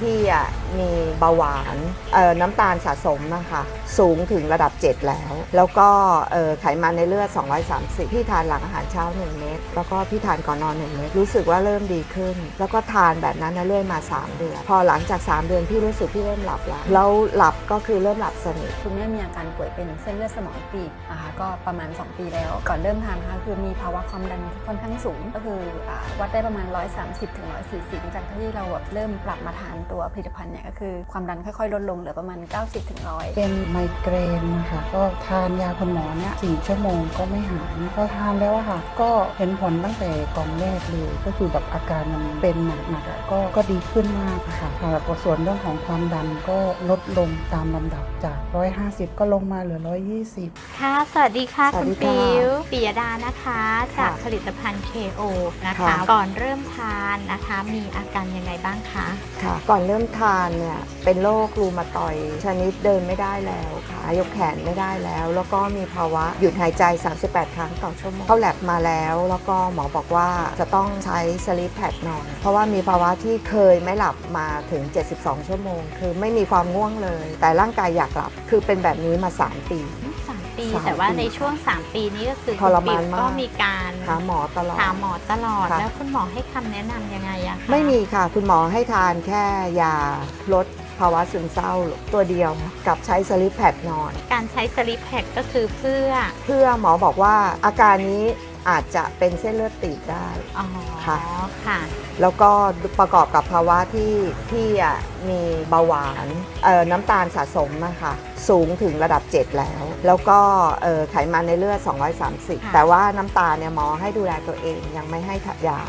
พี่อะมีเบาหวานน้ำตาลสะสมนะคะสูงถึงระดับ 7 แล้ว แล้วก็ไขมันในเลือด 230 พี่ทานหลังอาหารเช้า 1 เม็ดแล้วก็พี่ทานก่อนนอน 1 เม็ดรู้สึกว่าเริ่มดีขึ้น แล้วก็ทานแบบนั้นนเรื่อยมา 3 เดือน พอหลังจาก 3 เดือน พี่รู้สึกพี่เริ่มหลับแล้วแล้วหลับก็คือเริ่มหลับสนิทคุณแม่มีอาการป่วยเป็นเส้นเลือดสมองตีบนะคะก็ประมาณ 2 ปีแล้วก่อนเริ่มทานนะคะคือมีภาวะความดันที่ค่อนข้างสูง ก็คืออวัดได้ประมาณ 130ถึง140จากที่เราแบบเริ่มปรับมาทานตัวผลิตภัณฑ์เนี่ยก็คือความดันค่อยๆ ลดลงเหลือประมาณ 90ถึง100เป็นไมเกรนนะคะก็ทานยาคุณหมอเนี่ยสี่ชั่วโมงก็ไม่หายพอทานแล้วอะค่ะ ก็เห็นผลตั้งแต่กล่องแรกเลยก็คือแบบอาการมันเป็นหนักๆอะก็ก็ดีขึ้นมากอะค่ะแล้วก็ส่วนเรื่องของความดันก็ลดลงตามลำดับจาก 150 ก็ลงมาเหลือ 120 ค่ะ สวัสดีค่ะ สวัคุสณดีค่ะปิวปิยดานะคะ จากค่ะผลิตภัณฑ์ KO นะคะ ค่ะ ก่อนเริ่มทานนะคะ มีอาการยังไงบ้างคะ ค่ะก่อนเริ่มทานเนี่ยเป็นโรครูมาตอยชนิดเดินไม่ได้แล้วค่ะยกแขนไม่ได้แล้ว แล้วก็มีภาวะหยุดหายใจ 38 ครั้งต่อชั่วโมงเข้าแลบมาแล้ว แล้วก็หมอบอกว่าจะต้องใช้สลิปแพดนอน เพราะว่ามีภาวะที่เคยไม่หลับมาถึง 72 ชั่วโมง คือไม่มีความง่วงเลย แต่ร่างกายอยากหลับคือเป็นแบบนี้มา 3 ปี ปี สามแต่ว่าปีในช่วง 3 ปีนี้ก็คือทรมานคุณปิ๋วมากก็มีการหาหมอตลอด หาหมอตลอด ค่ะ แล้วคุณหมอให้คำแนะนำยังไงอะคะไม่มีค่ะ คุณหมอให้ทานแค่ยาลดภาวะซึมเศร้าตัวเดียวกับใช้สลิปแพดนอน การใช้สลิปแพคก็คือเพื่อเพื่อหมอบอกว่าอาการนี้อาจจะเป็นเส้นเลือดตีบได้ อ๋อค่ะ ค่ะ แล้วก็ประกอบกับภาวะที่พี่อะมีเบาหวานเอ่อน้ำตาลสะสมนะคะสูงถึงระดับ 7 แล้ว แล้วก็เอ่อไขมันในเลือด 230ค่ะแต่ว่าน้ำตาลเนี่ยหมอให้ดูแลตัวเองยังไม่ให้ทายา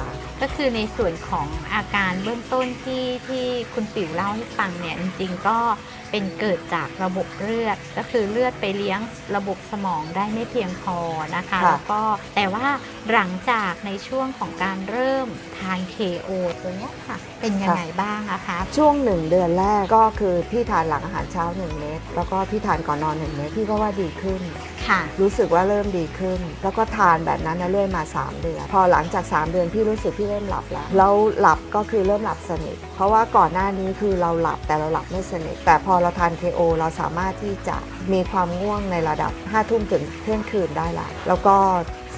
ก็คือในส่วนของอาการเบื้องต้นที่ที่คุณปิ๋วเล่าให้ฟังเนี่ยจริงๆก็เป็นเกิดจากระบบเลือด ก็คือเลือดไปเลี้ยงระบบสมองได้ไม่เพียงพอนะคะค่ะแล้วก็แต่ว่าหลังจากในช่วงของการเริ่มทาน KO ตัวเนี้ยค่ะ เป็นยังไงบ้างอะคะ ช่วงหนึ่งเดือนแรกก็คือพี่ทานหลังอาหารเช้า 1 เม็ดแล้วก็พี่ทานก่อนนอน 1 เม็ดพี่ก็ว่าดีขึ้น ค่ะ รู้สึกว่าเริ่มดีขึ้น แล้วก็ทานแบบนั้นนะเรื่อยมา 3 เดือน พอหลังจาก 3 เดือนพี่รู้สึกพี่เริ่มหลับแล้ว แล้วหลับก็คือเริ่มหลับสนิท เพราะว่าก่อนหน้านี้คือเราหลับแต่เราหลับไม่สนิท แต่พอเราทาน KO เราสามารถที่จะมีความง่วงในระดับ5ทุ่มถึงเที่ยงคืนได้ละแล้วก็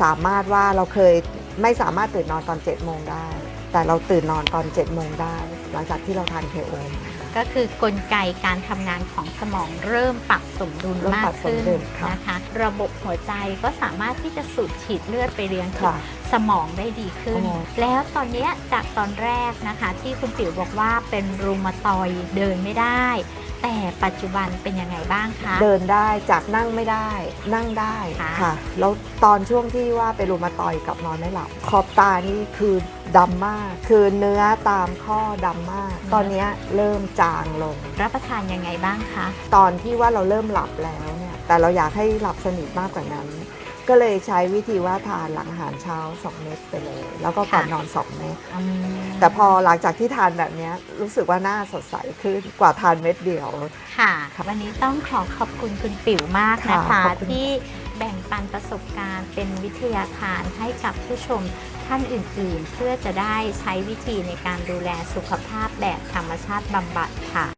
สามารถว่าเราเคยไม่สามารถตื่นนอนตอน7โมงได้ แต่เราตื่นนอนตอน7โมงได้ หลังจากที่เราทาน KO ก็คือกลไกการทำงานของสมองเริ่มปรับสมดุลเริ่มมาปรักบสมขึ้นดุลค่ะนะคะ ระบบหัวใจก็สามารถที่จะสูบฉีดเลือดไปเลี้ยงค่ะสมองได้ดีขึ้น อ๋อ แล้วตอนเนี้ยจากตอนแรกนะคะ ที่คุณปิ๋วบอกว่าเป็นรูมาตอยด์เดินไม่ได้ แต่ปัจจุบันเป็นยังไงบ้างคะ เดินได้จากนั่งไม่ได้ นั่งได้ค่ะ ค่ะ แล้วตอนช่วงที่ว่าไปรูมาตอยด์กับนอนไม่หลับ ขอบตานี่คือดำมาก คือเนื้อตามข้อดำมาก ตอนเนี้ยเริ่มจางลง รับประทานยังไงบ้างคะ ตอนที่ว่าเราเริ่มหลับแล้วเนี่ยแต่เราอยากให้หลับสนิทมากกว่านั้น ก็เลยใช้วิธีว่าทานหลังอาหารเช้า 2 เม็ดไปเลย แล้วก็ก่อนนอน 2 เม็ดอืมแต่พอหลังจากที่ทานแบบเนี้ยรู้สึกว่าหน้าสดใสขึ้นกว่าทานเม็ดเดียว ค่ะ วันนี้ต้องขอขอบคุณคุณปิ๋วมากนะค่ะคะ ขอบคุณ ที่ แบ่งปันประสบการณ์ เป็นวิทยาทานให้กับผู้ชมท่านอื่นๆ เพื่อจะได้ใช้วิธีในการดูแลสุขภาพแบบธรรมชาติบำบัดค่ะ